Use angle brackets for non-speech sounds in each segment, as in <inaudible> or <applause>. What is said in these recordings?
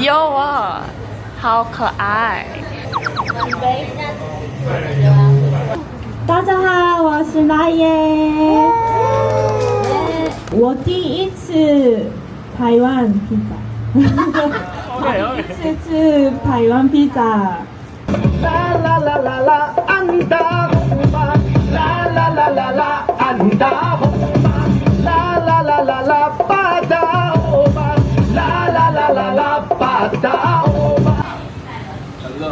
有啊，好可爱！大家好，我是奈叶，我第一次台湾披萨，第一次台湾披萨。啦啦啦啦啦，安达布，啦啦啦啦啦，安达布。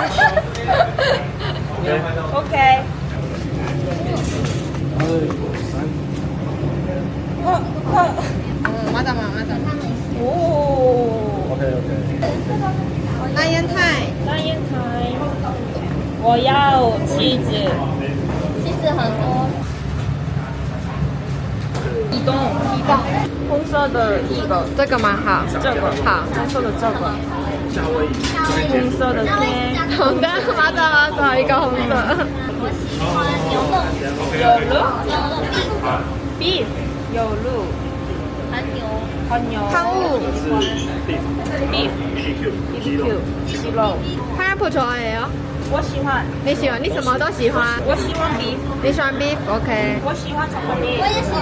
<laughs> OK。嗯，马扎马扎。哦。OK OK。大烟台，大烟台。我要妻子。妻子很多。移动，移动。红色的 E 个，这个嘛好，这个好，红色的这个。红色的。红的，맞아맞아一个红色。我喜欢牛肉，有鹿牛肉，beef，有鹿，含牛。和牛汤物是 beef ，beef， BBQ 鸡肉 BBQ，鸡肉， pineapple 좋아해요？我喜欢，你喜欢？你什么都喜欢？我喜欢 beef，你喜欢 beef？OK。我喜欢巧克力我，也喜欢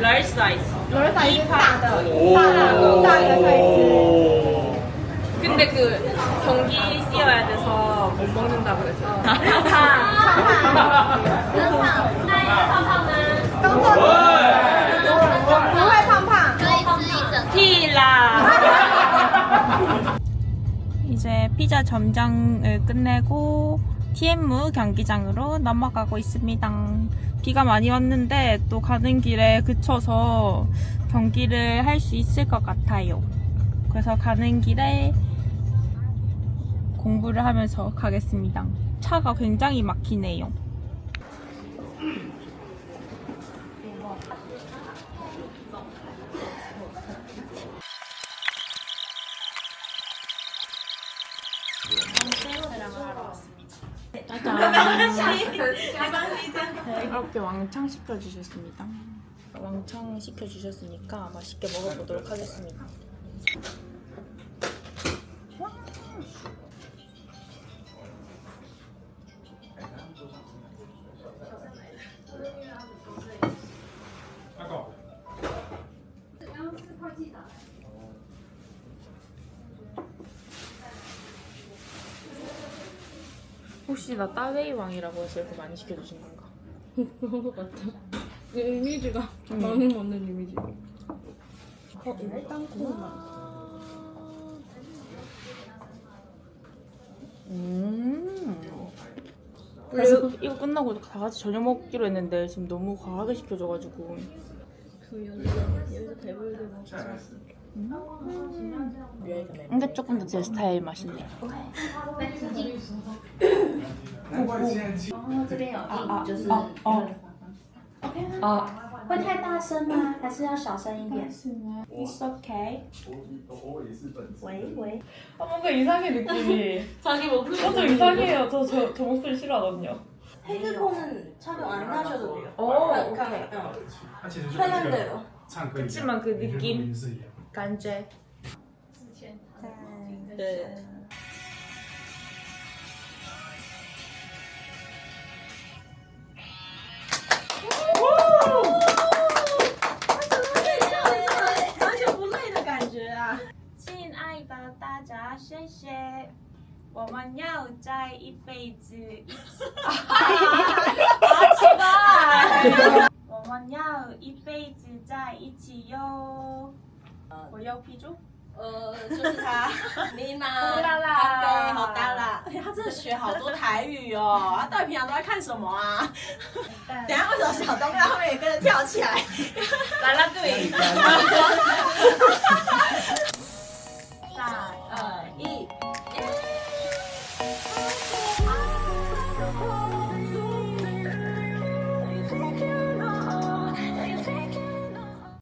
럴 사이즈. 롤 사이즈 사라고. 사라고. 사라고 사이즈 근데 그 경기 뛰어야 돼서 못 먹는다고 그래서. 깜짝 놀랄 팡팡. 티라. <laughs> 이제 피자 점장을 끝내고 TMU 경기장으로 넘어가고 있습니다. 비가 많이 왔는데 또 가는 길에 그쳐서 경기를 할 수 있을 것 같아요. 그래서 가는 길에 공부를 하면서 가겠습니다. 차가 굉장히 막히네요. 이렇게 왕창 시켜주셨습니다. 왕창 시켜주셨으니까 맛있게 먹어보도록 하겠습니다. 혹시 나 따웨이 왕이라고 해서 이렇게 많이 시켜주신 건가? 그런 것 같아. 이미지가 나는 맞는 이미지. 어, 일단 콩만. 음. 그래서 이거 끝나고 다 같이 저녁 먹기로 했는데 지금 너무 과하게 시켜줘가지고 그 여기서 여기서 배불리 먹고 왔어. 근데 조금 더 제 스타일 맛 있네. 然后这边有印，就是哦哦 OK 吗？哦会太大声吗？还是要小声一点？ It's okay. 喂喂， 아, 뭔가 이상해 느낌이. 자기 목소리. 저도 이상해요. 저, 저, 저 목소리 싫어하거든요. 헤드폰은 착용 안 하셔도 돼요. 오, 그러니까 오케이. 어, 它其实就 편한 대로. 唱歌一样， 그치만 그 你的录 느낌 音是一 辈子一起。好奇怪。我们要一辈子在一起哟。我要批注。呃，就是他，<laughs> 你妈，啦啦，好大啦！哎，他真的学好多台语哦。他到底平常都在看什么啊？等下为什么小东在后面也跟着跳起来？啦啦队。光 <laughs>